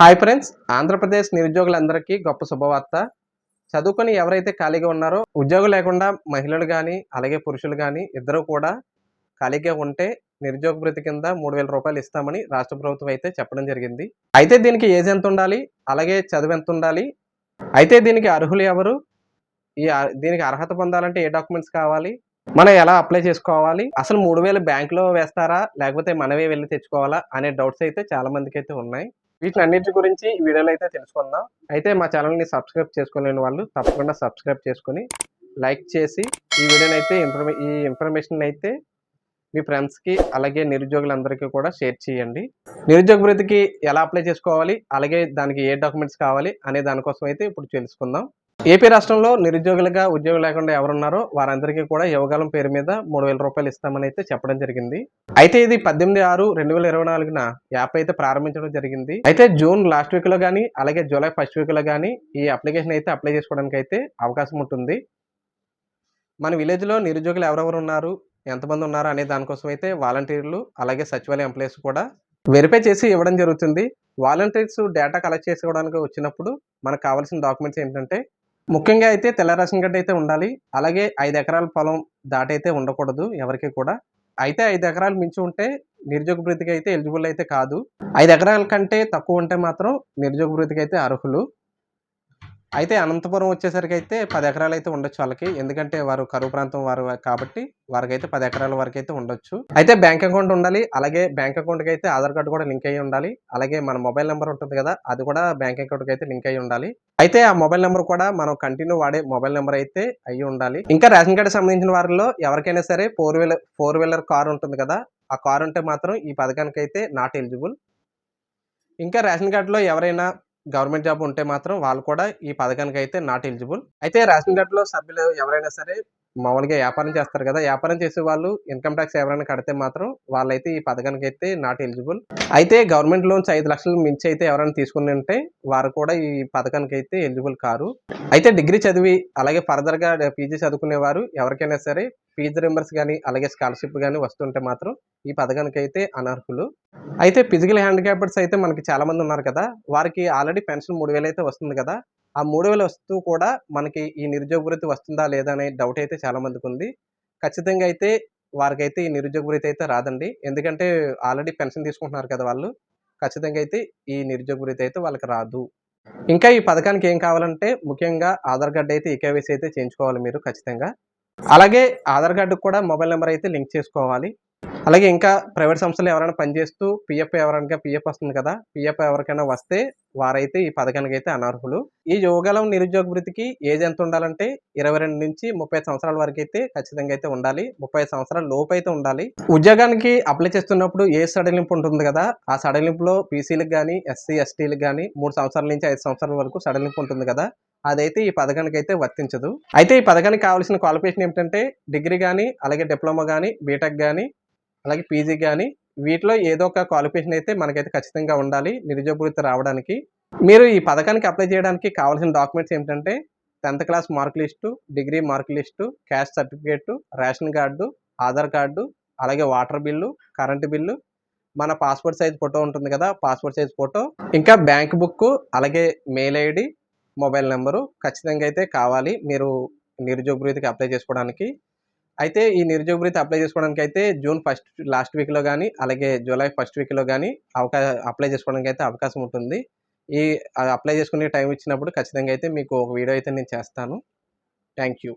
Hi friends Andhra Pradesh నిరుద్యోగులందరికీ గొప్ప శుభవార్త. చదువుకొని ఎవరైతే ఖాళీగా ఉన్నారో ఉద్యోగం లేకుండా మహిళలు కానీ అలాగే పురుషులు కానీ ఇద్దరు కూడా ఖాళీగా ఉంటే నిరుద్యోగ భృతి కింద మూడు వేల రూపాయలు ఇస్తామని రాష్ట్ర ప్రభుత్వం అయితే చెప్పడం జరిగింది. అయితే దీనికి ఏజ్ ఎంత ఉండాలి? అలాగే చదువు ఎంత ఉండాలి? అయితే దీనికి అర్హులు ఎవరు? ఈ దీనికి అర్హత పొందాలంటే ఏ డాక్యుమెంట్స్ కావాలి? మనం ఎలా అప్లై చేసుకోవాలి? అసలు మూడు వేలు బ్యాంకులో వేస్తారా? లేకపోతే మనమే వెళ్ళి తెచ్చుకోవాలా? అనే డౌట్స్ అయితే చాలా మందికి అయితే ఉన్నాయి. వీటిని అన్నిటి గురించి ఈ వీడియోలో అయితే తెలుసుకుందాం. అయితే మా ఛానల్ని సబ్స్క్రైబ్ చేసుకోలేని వాళ్ళు తప్పకుండా సబ్స్క్రైబ్ చేసుకొని లైక్ చేసి ఈ వీడియోని అయితే ఇన్ఫర్మే ఈ ఇన్ఫర్మేషన్ అయితే మీ ఫ్రెండ్స్కి అలాగే నిరుద్యోగులందరికీ కూడా షేర్ చేయండి. నిరుద్యోగ వృత్తికి ఎలా అప్లై చేసుకోవాలి? అలాగే దానికి ఏ డాక్యుమెంట్స్ కావాలి? అనే దానికోసం అయితే ఇప్పుడు తెలుసుకుందాం. ఏపీ రాష్ట్రంలో నిరుద్యోగులుగా ఉద్యోగం లేకుండా ఎవరున్నారో వారందరికీ కూడా యువకాలం పేరు మీద మూడు వేల రూపాయలు ఇస్తామని అయితే చెప్పడం జరిగింది. అయితే ఇది పద్దెనిమిది ఆరు రెండు వేల ఇరవై నాలుగున యాప్ అయితే ప్రారంభించడం జరిగింది. అయితే జూన్ లాస్ట్ వీక్లో కానీ అలాగే జూలై ఫస్ట్ వీక్లో కానీ ఈ అప్లికేషన్ అయితే అప్లై చేసుకోవడానికి అయితే అవకాశం ఉంటుంది. మన విలేజ్లో నిరుద్యోగులు ఎవరెవరు ఉన్నారు ఎంతమంది ఉన్నారు అనే దానికోసం అయితే వాలంటీర్లు అలాగే సచివాలయ ఎంప్లాయీస్ కూడా వెరిఫై చేసి ఇవ్వడం జరుగుతుంది. వాలంటీర్స్ డేటా కలెక్ట్ చేసుకోవడానికి వచ్చినప్పుడు మనకు కావాల్సిన డాక్యుమెంట్స్ ఏంటంటే ముఖ్యంగా అయితే తెల్ల రేషన్ కార్డు అయితే ఉండాలి. అలాగే ఐదు ఎకరాల పొలం దాటైతే ఉండకూడదు ఎవరికి కూడా. అయితే ఐదు ఎకరాలు మించి ఉంటే నిరుద్యోగ భృతికి అయితే ఎలిజిబుల్ అయితే కాదు. ఐదు ఎకరాల కంటే తక్కువ ఉంటే మాత్రం నిరుద్యోగ భృతికి అయితే అర్హులు. అయితే అనంతపురం వచ్చేసరికి అయితే పది ఎకరాలు అయితే ఉండొచ్చు వాళ్ళకి. ఎందుకంటే వారు కరువు ప్రాంతం వారు కాబట్టి వారికి అయితే పది ఎకరాల వరకు అయితే ఉండొచ్చు. అయితే బ్యాంక్ అకౌంట్ ఉండాలి. అలాగే బ్యాంక్ అకౌంట్కి అయితే ఆధార్ కార్డు కూడా లింక్ అయ్యి ఉండాలి. అలాగే మన మొబైల్ నెంబర్ ఉంటుంది కదా అది కూడా బ్యాంక్ అకౌంట్కి అయితే లింక్ అయ్యి ఉండాలి. అయితే ఆ మొబైల్ నెంబర్ కూడా మనం కంటిన్యూ వాడే మొబైల్ నెంబర్ అయితే అయ్యి ఉండాలి. ఇంకా రేషన్ కార్డు సంబంధించిన వారిలో ఎవరికైనా సరే four wheeler four wheeler car ఉంటుంది కదా ఆ కార్ ఉంటే మాత్రం ఈ పథకానికి అయితే నాట్ ఎలిజిబుల్. ఇంకా రేషన్ కార్డులో ఎవరైనా గవర్నమెంట్ జాబ్ ఉంటే మాత్రం వాళ్ళు కూడా ఈ పథకానికి అయితే నాట్ ఎలిజిబుల్. అయితే రేషన్ కార్డులో సభ్యులు ఎవరైనా సరే మామూలుగా వ్యాపారం చేస్తారు కదా వ్యాపారం చేసే వాళ్ళు ఇన్కమ్ ట్యాక్స్ ఎవరైనా కడితే మాత్రం వాళ్ళైతే ఈ పథకానికి అయితే నాట్ ఎలిజిబుల్ అయితే గవర్నమెంట్ లోన్స్ ఐదు లక్షలు మించి అయితే ఎవరైనా తీసుకుని ఉంటే వారు కూడా ఈ పథకానికి అయితే ఎలిజిబుల్ కారు. అయితే డిగ్రీ చదివి అలాగే ఫర్దర్గా పీజీ చదువుకునే వారు ఎవరికైనా సరే ఫీజు రింబర్స్ కానీ అలాగే స్కాలర్షిప్ కానీ వస్తుంటే మాత్రం ఈ పథకానికి అయితే అనర్హులు. అయితే ఫిజికల్ హ్యాండిక్యాప్డ్స్ అయితే మనకి చాలామంది ఉన్నారు కదా వారికి ఆల్రెడీ పెన్షన్ మూడు వేలు అయితే వస్తుంది కదా ఆ మూడు వేలు వస్తూ కూడా మనకి ఈ నిరుద్యోగ వృత్తి వస్తుందా లేదా అనే డౌట్ అయితే చాలా మందికి ఉంది. ఖచ్చితంగా అయితే వారికైతే ఈ నిరుద్యోగ వృత్తి అయితే రాదండి. ఎందుకంటే ఆల్రెడీ పెన్షన్ తీసుకుంటున్నారు కదా వాళ్ళు. ఖచ్చితంగా అయితే ఈ నిరుద్యోగ వృత్తి అయితే వాళ్ళకి రాదు. ఇంకా ఈ పథకానికి ఏం కావాలంటే ముఖ్యంగా ఆధార్ కార్డు అయితే ఈకేవైసీ అయితే చేయించుకోవాలి మీరు ఖచ్చితంగా. అలాగే ఆధార్ కార్డుకు కూడా మొబైల్ నెంబర్ అయితే లింక్ చేసుకోవాలి. అలాగే ఇంకా ప్రైవేట్ సంస్థలు ఎవరైనా పనిచేస్తూ పిఎఫ్ ఎవరైనా పిఎఫ్ వస్తుంది కదా పిఎఫ్ ఎవరికైనా వస్తే వారైతే ఈ పథకానికి అయితే అనర్హులు. ఈ యువగలం నిరుద్యోగ వృత్తికి ఏజ్ ఎంత ఉండాలంటే ఇరవై రెండు నుంచి ముప్పై సంవత్సరాల వరకు అయితే ఖచ్చితంగా అయితే ఉండాలి. ముప్పై సంవత్సరాల లోపు అయితే ఉండాలి. ఉద్యోగానికి అప్లై చేస్తున్నప్పుడు ఏ సడలింపు ఉంటుంది కదా ఆ సడలింపులో బీసీలకు కానీ ఎస్సీ ఎస్టీలకు కానీ మూడు సంవత్సరాల నుంచి ఐదు సంవత్సరాల వరకు సడలింపు ఉంటుంది కదా అదైతే ఈ పథకానికి అయితే వర్తించదు. అయితే ఈ పథకానికి కావాల్సిన క్వాలిఫికేషన్ ఏమిటంటే డిగ్రీ కానీ అలాగే డిప్లొమా కానీ బీటెక్ కానీ అలాగే పీజీ కానీ వీటిలో ఏదో ఒక క్వాలిఫికేషన్ అయితే మనకైతే ఖచ్చితంగా ఉండాలి నిరుద్యోగ వృత్తి రావడానికి. మీరు ఈ పథకానికి అప్లై చేయడానికి కావాల్సిన డాక్యుమెంట్స్ ఏంటంటే tenth class mark list degree mark list caste certificate ration card Aadhaar card అలాగే వాటర్ బిల్లు కరెంటు బిల్లు మన పాస్పోర్ట్ సైజ్ ఫోటో ఉంటుంది కదా పాస్పోర్ట్ సైజ్ ఫోటో ఇంకా బ్యాంక్ బుక్ అలాగే మెయిల్ ఐడి మొబైల్ నెంబరు ఖచ్చితంగా అయితే కావాలి మీరు నిరుద్యోగ వృత్తికి అప్లై చేసుకోవడానికి. అయితే ఈ నిరుద్యోగ భృతి అప్లై చేసుకోవడానికి అయితే జూన్ ఫస్ట్ లాస్ట్ వీక్లో కానీ అలాగే జూలై ఫస్ట్ వీక్లో కానీ అవకా అప్లై చేసుకోవడానికి అయితే అవకాశం ఉంటుంది. ఈ అప్లై చేసుకునే టైం ఇచ్చినప్పుడు ఖచ్చితంగా అయితే మీకు ఒక వీడియో అయితే నేను చేస్తాను. Thank you